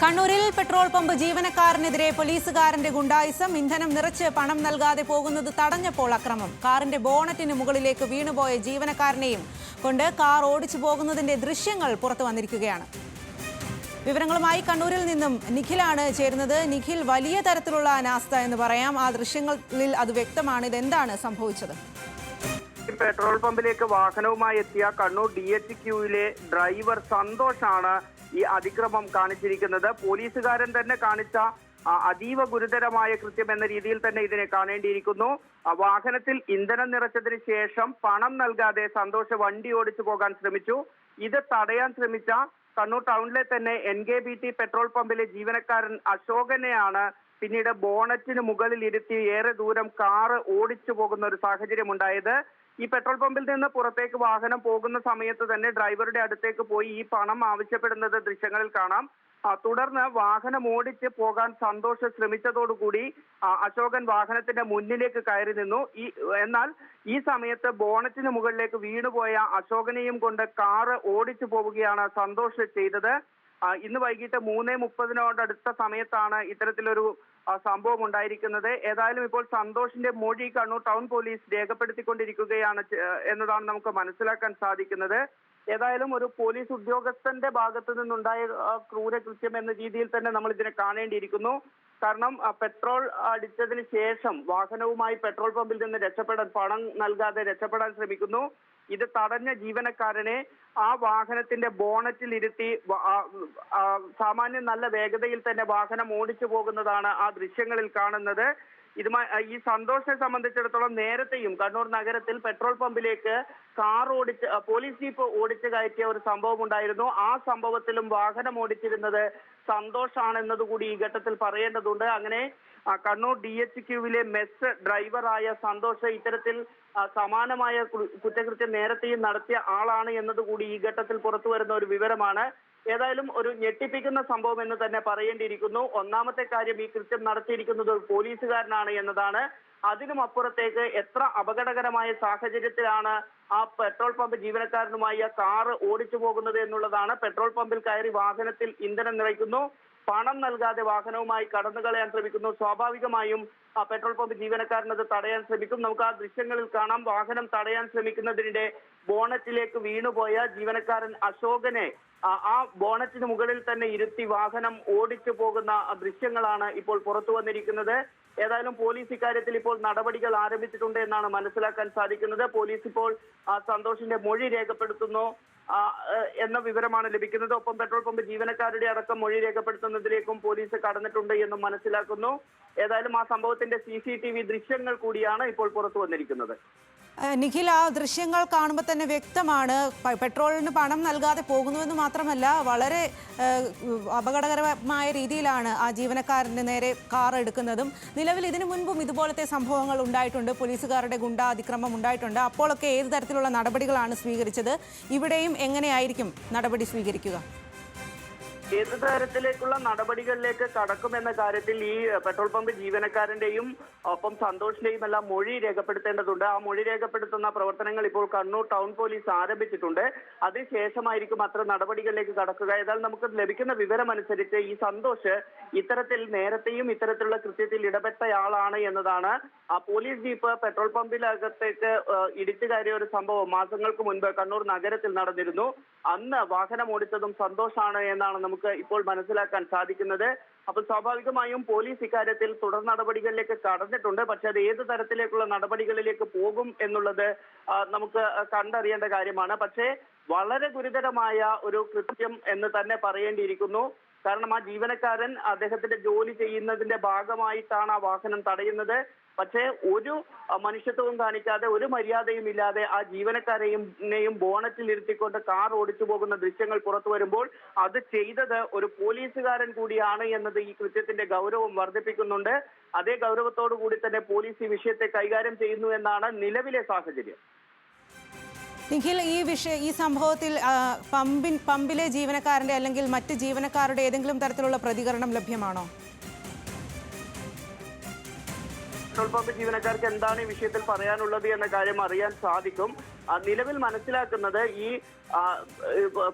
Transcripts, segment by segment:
കണ്ണൂരിൽ petrol pump ജീവനക്കാരനെതിരെ പോലീസുകാരന്റെ ഗുണ്ടായിസം ഇന്ധനം നിറച്ച് പണം നൽകാതെ പോകുന്നത് തടഞ്ഞപ്പോൾ അക്രമം. കാറിന്റെ ബോണറ്റിന് മുകളിലേക്ക് വീണുപോയ ജീവനക്കാരനെയും കൊണ്ട് കാർ ഓടിച്ചു പോകുന്നതിന്റെ ദൃശ്യങ്ങൾ പുറത്തു വന്നിരിക്കുകയാണ്. വിവരങ്ങളുമായി കണ്ണൂരിൽ നിന്നും നിഖിലാണ് ചേരുന്നത്. നിഖിൽ വലിയ തരത്തിലുള്ള അനാസ്ഥ എന്ന് പറയാം. ആ ദൃശ്യങ്ങളിൽ അത് വ്യക്തമാണ്. ഇതെന്താണ് സംഭവിച്ചത്? പെട്രോൾ പമ്പിലേക്ക് വാഹനവുമായി എത്തിയ കണ്ണൂർ ഡി എച്ച് ക്യൂയിലെ ഡ്രൈവർ സന്തോഷാണ് ഈ അതിക്രമം കാണിച്ചിരിക്കുന്നത്. പോലീസുകാരൻ തന്നെ കാണിച്ച അതീവ ഗുരുതരമായ കൃത്യം എന്ന രീതിയിൽ തന്നെ ഇതിനെ കാണേണ്ടിയിരിക്കുന്നു. വാഹനത്തിൽ ഇന്ധനം നിറച്ചതിന് ശേഷം പണം നൽകാതെ സന്തോഷ വണ്ടി ഓടിച്ചു പോകാൻ ശ്രമിച്ചു. ഇത് തടയാൻ ശ്രമിച്ച കണ്ണൂർ ടൗണിലെ തന്നെ N K B T petrol പമ്പിലെ ജീവനക്കാരൻ അശോകനെയാണ് പിന്നീട് ബോണറ്റിന് മുകളിൽ ഇരുത്തി ഏറെ ദൂരം കാറ് ഓടിച്ചു പോകുന്ന ഒരു സാഹചര്യം ഉണ്ടായത് ഈ പെട്രോൾ പമ്പിൽ നിന്ന് പുറത്തേക്ക് വാഹനം പോകുന്ന സമയത്ത് തന്നെ ഡ്രൈവറുടെ അടുത്തേക്ക് പോയി ഈ പണം ആവശ്യപ്പെടുന്നത് ദൃശ്യങ്ങളിൽ കാണാം. തുടർന്ന് വാഹനം ഓടിച്ച് പോകാൻ സന്തോഷം ശ്രമിച്ചതോടുകൂടി അശോകൻ വാഹനത്തിന്റെ മുന്നിലേക്ക് കയറി നിന്നു. ഈ എന്നാൽ ഈ സമയത്ത് ബോണറ്റിന് മുകളിലേക്ക് വീണുപോയ അശോകനെയും കൊണ്ട് കാറ് ഓടിച്ചു പോവുകയാണ് സന്തോഷ് ചെയ്തത്. ഇന്ന് വൈകിട്ട് മൂന്നേ മുപ്പതിനോടടുത്ത സമയത്താണ് ഇത്തരത്തിലൊരു സംഭവം ഉണ്ടായിരിക്കുന്നത്. ഏതായാലും ഇപ്പോൾ സന്തോഷിന്റെ മൊഴി കണ്ണൂർ ടൗൺ പോലീസ് രേഖപ്പെടുത്തിക്കൊണ്ടിരിക്കുകയാണ് എന്നതാണ് നമുക്ക് മനസ്സിലാക്കാൻ സാധിക്കുന്നത്. ഏതായാലും ഒരു പോലീസ് ഉദ്യോഗസ്ഥന്റെ ഭാഗത്തു നിന്നുണ്ടായ ക്രൂരകൃത്യം എന്ന രീതിയിൽ തന്നെ നമ്മൾ ഇതിനെ കാണേണ്ടിയിരിക്കുന്നു. കാരണം പെട്രോൾ അടിച്ചതിന് ശേഷം വാഹനവുമായി പെട്രോൾ പമ്പിൽ നിന്ന് രക്ഷപ്പെടാൻ പണം നൽകാതെ രക്ഷപ്പെടാൻ ശ്രമിക്കുന്നു. ഇത് തടഞ്ഞ ജീവനക്കാരനെ ആ വാഹനത്തിന്റെ ബോണറ്റിൽ ഇരുത്തി സാമാന്യം നല്ല വേഗതയിൽ തന്നെ വാഹനം ഓടിച്ചു പോകുന്നതാണ് ആ ദൃശ്യങ്ങളിൽ കാണുന്നത്. ഇതുമായി ഈ സന്തോഷിനെ സംബന്ധിച്ചിടത്തോളം നേരത്തെയും കണ്ണൂർ നഗരത്തിൽ പെട്രോൾ പമ്പിലേക്ക് കാർ ഓടിച്ച് പോലീസ് ജീപ്പ് ഓടിച്ചു കയറ്റിയ ഒരു സംഭവം ഉണ്ടായിരുന്നു. ആ സംഭവത്തിലും വാഹനം ഓടിച്ചിരുന്നത് സന്തോഷാണെന്നതുകൂടി ഈ ഘട്ടത്തിൽ പറയേണ്ടതുണ്ട്. അങ്ങനെ കണ്ണൂർ ഡി എച്ച് ക്യൂവിലെ മെസ് ഡ്രൈവറായ സന്തോഷ് ഇത്തരത്തിൽ സമാനമായ കുറ്റകൃത്യം നേരത്തെയും നടത്തിയ ആളാണ് എന്നതുകൂടി ഈ ഘട്ടത്തിൽ പുറത്തു വരുന്ന ഒരു വിവരമാണ്. ഏതായാലും ഒരു ഞെട്ടിപ്പിക്കുന്ന സംഭവം എന്ന് തന്നെ പറയേണ്ടിയിരിക്കുന്നു. ഒന്നാമത്തെ കാര്യം ഈ കൃത്യം നടത്തിയിരിക്കുന്നത് ഒരു പോലീസുകാരനാണ് എന്നതാണ്. അതിനും അപ്പുറത്തേക്ക് എത്ര അപകടകരമായ സാഹചര്യത്തിലാണ് ആ പെട്രോൾ പമ്പ് ജീവനക്കാരനുമായി ആ കാറ് ഓടിച്ചു പോകുന്നത് എന്നുള്ളതാണ്. പെട്രോൾ പമ്പിൽ കയറി വാഹനത്തിൽ ഇന്ധനം നിറയ്ക്കുന്നു. പണം നൽകാതെ വാഹനവുമായി കടന്നു കളയാൻ ശ്രമിക്കുന്നു. സ്വാഭാവികമായും ആ പെട്രോൾ പമ്പ് ജീവനക്കാരൻ അത് തടയാൻ ശ്രമിക്കും. നമുക്ക് ആ ദൃശ്യങ്ങളിൽ കാണാം. വാഹനം തടയാൻ ശ്രമിക്കുന്നതിനിടെ ബോണറ്റിലേക്ക് വീണുപോയ ജീവനക്കാരൻ അശോകനെ ആ ബോണറ്റിന് മുകളിൽ തന്നെ ഇരുത്തി വാഹനം ഓടിച്ചു പോകുന്ന ദൃശ്യങ്ങളാണ് ഇപ്പോൾ പുറത്തു വന്നിരിക്കുന്നത്. ഏതായാലും പോലീസ് ഇക്കാര്യത്തിൽ ഇപ്പോൾ നടപടികൾ ആരംഭിച്ചിട്ടുണ്ട് എന്നാണ് മനസ്സിലാക്കാൻ സാധിക്കുന്നത്. പോലീസ് ഇപ്പോൾ സന്തോഷിന്റെ മൊഴി രേഖപ്പെടുത്തുന്നു. എന്ന വിവരമാണ് ലഭിക്കുന്നത്. ഒപ്പം പെട്രോൾ പമ്പ് ജീവനക്കാരുടെ അടക്കം മൊഴി രേഖപ്പെടുത്തുന്നതിലേക്കും പോലീസ് കടന്നിട്ടുണ്ട് എന്നും മനസ്സിലാക്കുന്നു. ഏതായാലും ആ സംഭവത്തിന്റെ സി ദൃശ്യങ്ങൾ കൂടിയാണ് ഇപ്പോൾ പുറത്തു വന്നിരിക്കുന്നത്. നിഖിൽ ആ ദൃശ്യങ്ങൾ കാണുമ്പോൾ തന്നെ വ്യക്തമാണ്. പെട്രോളിന് പണം നൽകാതെ പോകുന്നുവെന്ന് മാത്രമല്ല വളരെ അപകടകരമായ രീതിയിലാണ് ആ ജീവനക്കാരന്റെ നേരെ കാർ എടുക്കുന്നതും. നിലവിൽ ഇതിനു മുൻപും ഇതുപോലത്തെ സംഭവങ്ങൾ ഉണ്ടായിട്ടുണ്ട്. പോലീസുകാരുടെ ഗുണ്ടാ അതിക്രമം ഉണ്ടായിട്ടുണ്ട്. അപ്പോഴൊക്കെ ഏത് തരത്തിലുള്ള നടപടികളാണ് സ്വീകരിച്ചത്? ഇവിടെയും എങ്ങനെയായിരിക്കും നടപടി സ്വീകരിക്കുക? ഏത് തരത്തിലേക്കുള്ള നടപടികളിലേക്ക് കടക്കുമെന്ന കാര്യത്തിൽ ഈ പെട്രോൾ പമ്പ് ജീവനക്കാരന്റെയും ഒപ്പം സന്തോഷിന്റെയും എല്ലാം മൊഴി രേഖപ്പെടുത്തേണ്ടതുണ്ട്. ആ മൊഴി രേഖപ്പെടുത്തുന്ന പ്രവർത്തനങ്ങൾ ഇപ്പോൾ കണ്ണൂർ ടൗൺ പോലീസ് ആരംഭിച്ചിട്ടുണ്ട്. അതിനുശേഷമായിരിക്കും അത്ര നടപടികളിലേക്ക് കടക്കുക. ഏതായാലും നമുക്ക് ലഭിക്കുന്ന വിവരമനുസരിച്ച് ഈ സന്തോഷ് ഇത്തരത്തിൽ നേരത്തെയും ഇത്തരത്തിലുള്ള കൃത്യത്തിൽ ഇടപെട്ടയാളാണ് എന്നതാണ്. ആ പോലീസ് ജീപ്പ് പെട്രോൾ പമ്പിലകത്തേക്ക് ഇടിച്ചു കയറിയ ഒരു സംഭവം മാസങ്ങൾക്ക് മുൻപ് കണ്ണൂർ നഗരത്തിൽ നടന്നിരുന്നു. അന്ന് വാഹനം ഓടിച്ചതും സന്തോഷാണ് എന്നാണ് നമുക്ക് ഇപ്പോൾ മനസ്സിലാക്കാൻ സാധിക്കുന്നത്. അപ്പോൾ സ്വാഭാവികമായും പോലീസ് ഇക്കാര്യത്തിൽ തുടർ നടപടികളിലേക്ക് കടന്നിട്ടുണ്ട്. പക്ഷേ അത് ഏത് തരത്തിലേക്കുള്ള നടപടികളിലേക്ക് പോകും എന്നുള്ളത് നമുക്ക് കണ്ടറിയേണ്ട കാര്യമാണ്. പക്ഷേ വളരെ ഗുരുതരമായ ഒരു കൃത്യം എന്ന് തന്നെ പറയേണ്ടിയിരിക്കുന്നു. കാരണം ആ ജീവനക്കാരൻ അദ്ദേഹത്തിന്റെ ജോലി ചെയ്യുന്നതിന്റെ ഭാഗമായിട്ടാണ് ആ വാഹനം തടയുന്നത്. പക്ഷേ ഒരു മനുഷ്യത്വവും കാണിക്കാതെ ഒരു മര്യാദയും ഇല്ലാതെ ആ ജീവനക്കാരെയും ബോണറ്റിൽ ഇരുത്തിക്കൊണ്ട് കാർ ഓടിച്ചു പോകുന്ന ദൃശ്യങ്ങൾ പുറത്തു വരുമ്പോൾ അത് ചെയ്തത് ഒരു പോലീസുകാരൻ കൂടിയാണ് എന്നത് ഈ കൃത്യത്തിന്റെ ഗൗരവം വർദ്ധിപ്പിക്കുന്നുണ്ട്. അതേ ഗൗരവത്തോടു കൂടി തന്നെ പോലീസ് ഈ വിഷയത്തെ കൈകാര്യം ചെയ്യുന്നു എന്നാണ് നിലവിലെ സാഹചര്യം. നിഖിൽ ഈ വിഷയ ഈ സംഭവത്തിൽ പമ്പിൻ പമ്പിലെ ജീവനക്കാരന്റെ അല്ലെങ്കിൽ മറ്റ് ജീവനക്കാരുടെ ഏതെങ്കിലും തരത്തിലുള്ള പ്രതികരണം ലഭ്യമാണോ? പെട്രോൾ പമ്പ് ജീവനക്കാർക്ക് എന്താണ് ഈ വിഷയത്തിൽ പറയാനുള്ളത് എന്ന കാര്യം അറിയാൻ സാധിക്കും. നിലവിൽ മനസ്സിലാക്കുന്നത് ഈ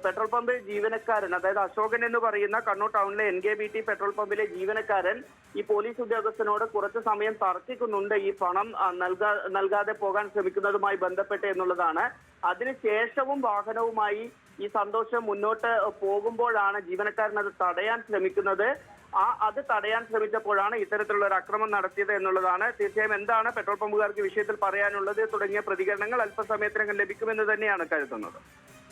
പെട്രോൾ പമ്പ് ജീവനക്കാരൻ അതായത് അശോകൻ എന്ന് പറയുന്ന കണ്ണൂർ ടൗണിലെ N K B T petrol പമ്പിലെ ജീവനക്കാരൻ ഈ പോലീസ് ഉദ്യോഗസ്ഥനോട് കുറച്ച് സമയം തർക്കിക്കുന്നുണ്ട് ഈ പണം നൽകാ നൽകാതെ പോകാൻ ശ്രമിക്കുന്നതുമായി ബന്ധപ്പെട്ട് എന്നുള്ളതാണ്. അതിനുശേഷവും വാഹനവുമായി ഈ സന്തോഷം മുന്നോട്ട് പോകുമ്പോഴാണ് ജീവനക്കാരൻ അത് തടയാൻ ശ്രമിക്കുന്നത്. ആ അത് തടയാൻ ശ്രമിച്ചപ്പോഴാണ് ഇത്തരത്തിലുള്ള ഒരു അക്രമം നടത്തിയത് എന്നുള്ളതാണ്. തീർച്ചയായും എന്താണ് പെട്രോൾ പമ്പുകാർക്ക് വിഷയത്തിൽ പറയാനുള്ളത്? തുടങ്ങിയ പ്രതികരണങ്ങൾ അല്പസമയത്തിനകം ലഭിക്കുമെന്ന് തന്നെയാണ് കരുതുന്നത്.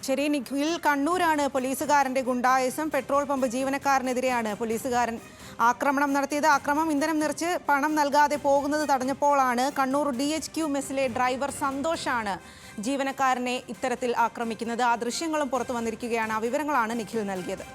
ശരി നിഖിൽ. കണ്ണൂരാണ് പോലീസുകാരന്റെ ഗുണ്ടായസം. പെട്രോൾ പമ്പ് ജീവനക്കാരനെതിരെയാണ് പോലീസുകാരൻ ആക്രമണം നടത്തിയത്. ആക്രമം ഇന്ധനം നിറച്ച് പണം നൽകാതെ പോകുന്നത് തടഞ്ഞപ്പോഴാണ് കണ്ണൂർ ഡി എച്ച് ക്യു മെസ്സിലെ ഡ്രൈവർ സന്തോഷാണ് ജീവനക്കാരനെ ഇത്തരത്തിൽ ആക്രമിക്കുന്നത്. ആ ദൃശ്യങ്ങളും പുറത്തു വന്നിരിക്കുകയാണ്. ആ വിവരങ്ങളാണ് നിഖിൽ നൽകിയത്.